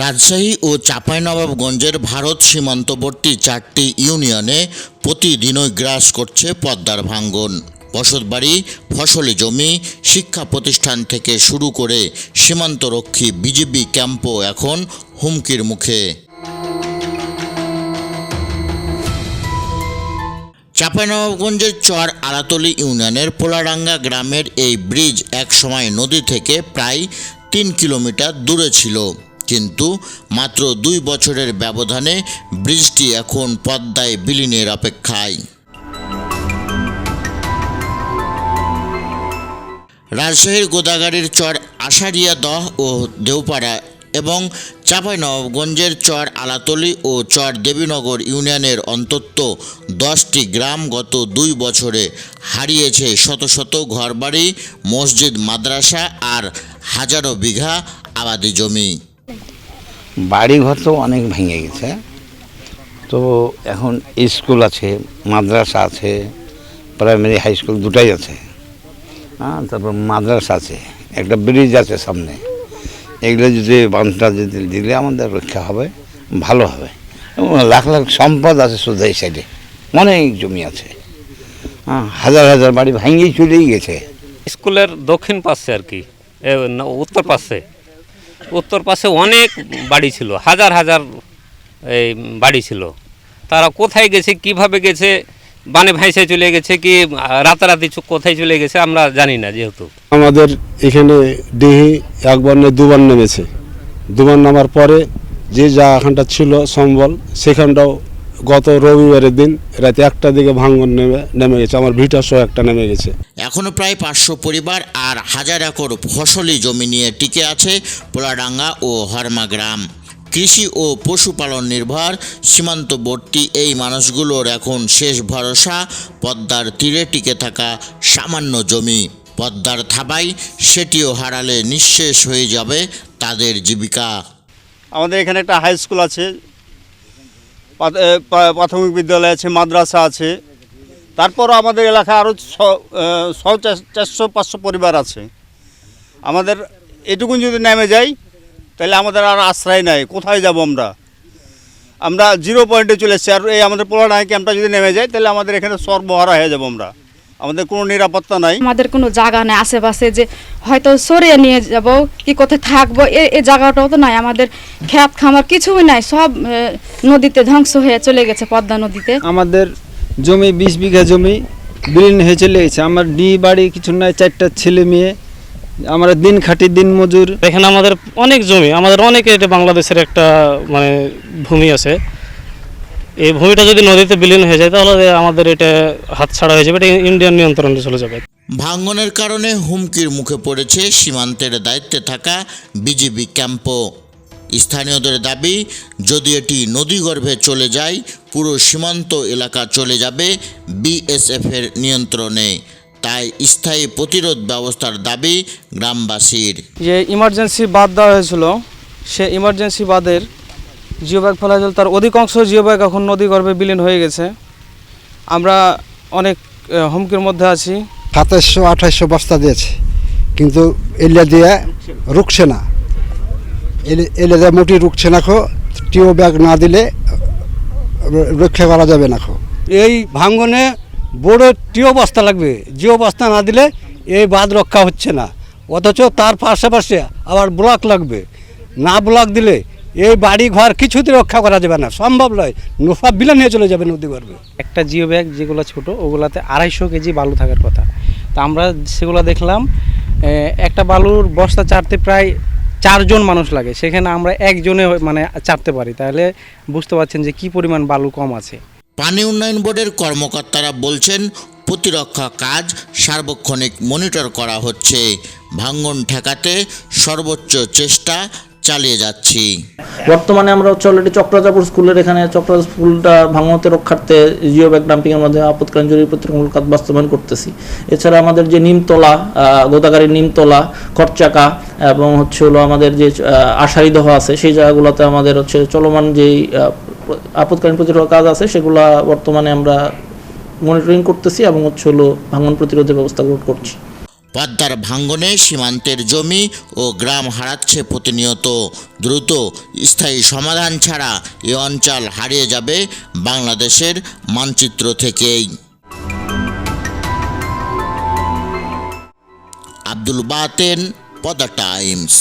রাজশাহী ও চাঁপাইনবাবগঞ্জের ভারত সীমান্তবর্তী চারটি ইউনিয়নে প্রতিদিনই গ্রাস করছে পদ্মার ভাঙ্গন। বসতবাড়ি, ফসলি জমি, শিক্ষা প্রতিষ্ঠান থেকে শুরু করে সীমান্তরক্ষী বিজিবি ক্যাম্পও এখন হুমকির মুখে। চাঁপাইনবাবগঞ্জের চর আলাতলি ইউনিয়নের পোলাডাঙ্গা গ্রামের এই ব্রিজ একসময় নদী থেকে প্রায় তিন কিলোমিটার দূরে ছিল। কিন্তু মাত্র দুই বছরের ব্যবধানে ব্রিজটি এখন পদ্মায় বিলীনের অপেক্ষায়। রাজশাহীর গোদাগাড়ির চর আষাঢ়িয়া দহ ও দেওপাড়া এবং চাঁপাইনবাবগঞ্জের চর আলাতলি ও চর দেবীনগর ইউনিয়নের অন্তত দশটি গ্রাম গত দুই বছরে হারিয়েছে শত শত ঘরবাড়ি, মসজিদ, মাদ্রাসা আর হাজারো বিঘা আবাদি জমি। বাড়ি ঘর তো অনেক ভেঙে গেছে। তো এখন স্কুল আছে, মাদ্রাসা আছে, প্রাইমারি, হাই স্কুল দুটাই আছে। হ্যাঁ তারপর মাদ্রাসা আছে, একটা ব্রিজ আছে সামনে। এগুলো যদি বাঁধটা যদি দিলে আমাদের রক্ষা হবে, ভালো হবে। এবং লাখ লাখ সম্পদ আছে শুধু এই সাইডে অনেক জমি আছে। হ্যাঁ হাজার হাজার বাড়ি ভেঙেই চলেই গেছে। স্কুলের দক্ষিণ পাশে আর কি উত্তর পাশে। উত্তর পাশে অনেক বাড়ি ছিল, হাজার হাজার এই বাড়ি ছিল। তারা কোথায় গেছে, কীভাবে গেছে, বানে ভাইসে চলে গেছে কি, রাতারাতি কোথায় চলে গেছে আমরা জানি না যেহেতু। আমাদের এখানে ডিহি একবার নয় দুবার নেমেছে। দুবার নামার পরে যে যা এখানটা ছিল সম্বল, সেখানটাও গত রবিবারের দিন রাতে একটা দিকে ভাঙ্গন নেমে নেমে গেছে আমার ভিটা সহ একটা নেমে গেছে। এখনও প্রায় পাঁচশো পরিবার আর হাজার একর ফসলি জমি নিয়ে টিকে আছে পোলাডাঙ্গা ও হরমা গ্রাম। কৃষি ও পশুপালন নির্ভর সীমান্তবর্তী এই মানুষগুলোর এখন শেষ ভরসা পদ্মার তীরে টিকে থাকা সামান্য জমি। পদ্মার থাবাই সেটিও হারালে নিঃশেষ হয়ে যাবে তাদের জীবিকা। আমাদের এখানে একটা হাই স্কুল আছে প্রাথমিক বিদ্যালয় আছে, মাদ্রাসা আছে। তারপর আমাদের এলাকায় আরও ছ চারশো, পাঁচশো পরিবার আছে। আমাদের এটুকুন যদি নেমে যাই, তাহলে আমাদের আর আশ্রয় নাই। কোথায় যাব আমরা? আমরা জিরো পয়েন্টে চলে এসেছি। আর এই আমাদের পোলাডাঙ্গা ক্যাম্পটা যদি নেমে যায়, তাহলে আমাদের এখানে সর্বহারা হয়ে যাব আমরা। আমাদের কোনো নিরাপত্তা নাই। আমাদের কোনো জায়গা নেই আশেপাশে যে হয়তো সরিয়ে নিয়ে যাব কি কোথায় থাকব এ এই জায়গাটাও তো নাই। আমাদের খেত খামার কিছুই নাই সব নদীতে ধ্বংস হয়ে চলে গেছে পদ্মা নদীতে। আমাদের জমি বিশ বিঘা জমি বিলীন হয়ে চলে গেছে। আমার ডি বাড়ি কিছু নাই চারটা ছেলে মেয়ে। আমরা দিন খাটি দিন মজুর। এখানে আমাদের অনেক জমি আমাদের অনেক এটা বাংলাদেশের একটা মানে ভূমি আছে। এই ভূমিটা যদি নদীতে বিলীন হয়ে যায় তাহলে আমাদের এটা হাতছাড়া হয়ে যাবে এটা ইন্ডিয়ান নিয়ন্ত্রণে চলে যাবে। ভাঙ্গনের কারণে হুমকির মুখে পড়েছে সীমান্তের দায়িত্বে থাকা বিজিবি ক্যাম্পও। স্থানীয়দের দাবি যদি এটি নদীগর্ভে চলে যায় পুরো সীমান্ত এলাকা চলে যাবে বিএসএফের নিয়ন্ত্রণে। তাই স্থায়ী প্রতিরোধ ব্যবস্থার দাবি গ্রামবাসীর। যে ইমার্জেন্সি বাদ দেওয়া হয়েছিল সে ইমার্জেন্সি বাদের জিও ব্যাগ ফেলা হয়েছিল। তার অধিকাংশ জিও ব্যাগ এখন নদীগর্ভে বিলীন হয়ে গেছে। আমরা অনেক হুমকির মধ্যে আছি। সাতাশশো আঠাশশো বস্তা দিয়েছে। কিন্তু এলিয়া দিয়ে রুকছে না। এলে এলে দিয়ে মোটি রুকছে না খো। টিও ব্যাগ না দিলে রক্ষা করা যাবে না খো। এই ভাঙ্গনে বড় টিও বস্তা লাগবে। জিও বস্তা না দিলে এই বাঁধ রক্ষা হচ্ছে না। অথচ তার পাশাপাশি আবার ব্লক লাগবে। না ব্লক দিলে এই বাড়ি ঘর কিছুতে রক্ষা করা যাবে না সম্ভব নয়। সব বিলে নিয়ে চলে যাবে নদী গর্ভে। একটা জিও ব্যাগ যেগুলো ছোট ওগুলাতে আড়াইশো কেজি বালু থাকার কথা। তা আমরা সেগুলো দেখলাম একটা বালুর বস্তা চারতে প্রায় চারজন মানুষ লাগে সেখানে আমরা একজনে মানে চারতে পারি। তাহলে বুঝতে পারছেন যে কি পরিমাণ বালু কম আছে। পানি উন্নয়ন বোর্ডের কর্মকর্তারা বলছেন প্রতিরক্ষা কাজ সার্বক্ষণিক মনিটর করা হচ্ছে। ভাঙ্গন ঠেকাতে সর্বোচ্চ চেষ্টা চালিয়ে যাচ্ছি। বর্তমানে আমরা হচ্ছে অলরেডি চক্রাজাপুর স্কুলের এখানে চক্রাজাপুর স্কুলটা ভাঙতে রক্ষার্থে জিও ব্যাগ ডাম্পিং এর মধ্যে আপৎকালীন জরুরি প্রতিরক্ষামূলক কাজ বাস্তবায়ন করতেছি। এছাড়া আমাদের যে নিমতলা গোদাগাড়ির নিমতলা খরচাকা এবং হচ্ছে হলো আমাদের যে আষাঢ়ি দহ আছে সেই জায়গাগুলোতে আমাদের হচ্ছে চলমান যেই আহ, আপৎকালীন প্রতিরক্ষা কাজ আছে সেগুলা বর্তমানে আমরা মনিটরিং করতেছি এবং হচ্ছে হলো ভাঙন প্রতিরোধের ব্যবস্থা গ্রহণ করছি। পদ্মার ভাঙ্গনে সীমান্তের জমি ও গ্রাম হারাচ্ছে প্রতিনিয়ত। দ্রুত স্থায়ী সমাধান ছাড়া এ অঞ্চল হারিয়ে যাবে বাংলাদেশের মানচিত্র থেকেই। আব্দুল বাতেন, পদ্মা টাইমস।